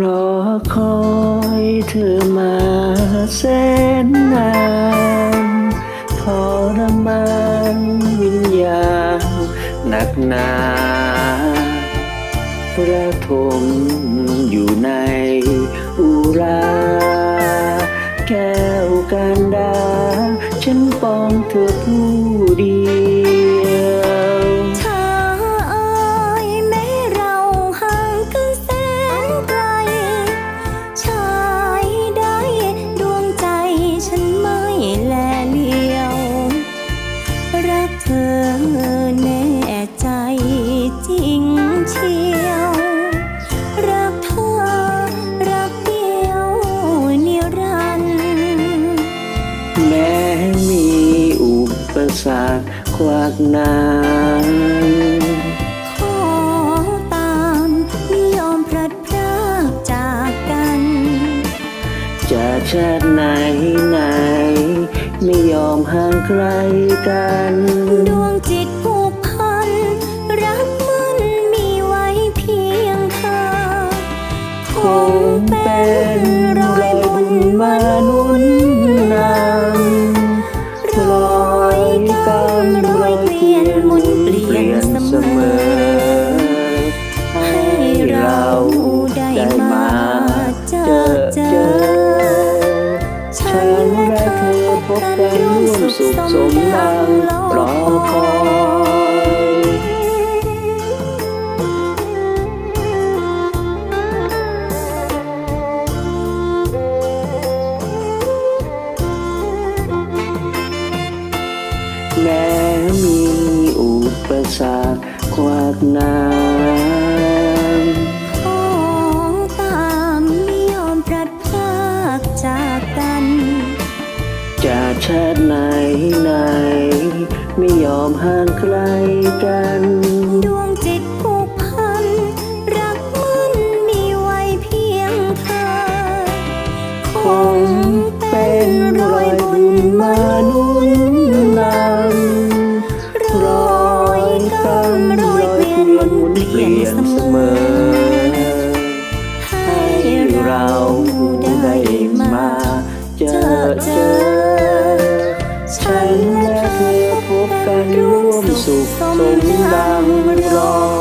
รอคอยเธอมาแสนนานทรมานวิญญาณหนักหนาประทมอยู่ในอุรา แก้วกันดา ฉันปองเธอผู้เดียว เธอแน่ใจจริงเชียว รักเธอ รักเดียวนิรันดร์แม้มีอุปสรรคขวากหน้ำขอตามไม่ยอมพลัดพรากจากกัน จะชาติไหนไหน ไม่ยอมห่างไกลกัน ดวงจิตผูกพัน รักมันมีไว้เพียงเธอ คงเป็นรอยบุญมาหนุนนำรอยกรรมรอย สุขสมดังรอคอยแม้มีอุปสรรคขวากน้ำ ไม่ยอมห่างไกลกันดวงจิตผูกพัน รักมันมีไว้เพียงเธอคงเป็นรอยบุญมานุนนำรอยกรรมรอยเปลี่ยนมุนเปลี่ยนเสมอ ให้เราได้มาเจอเจอ นแ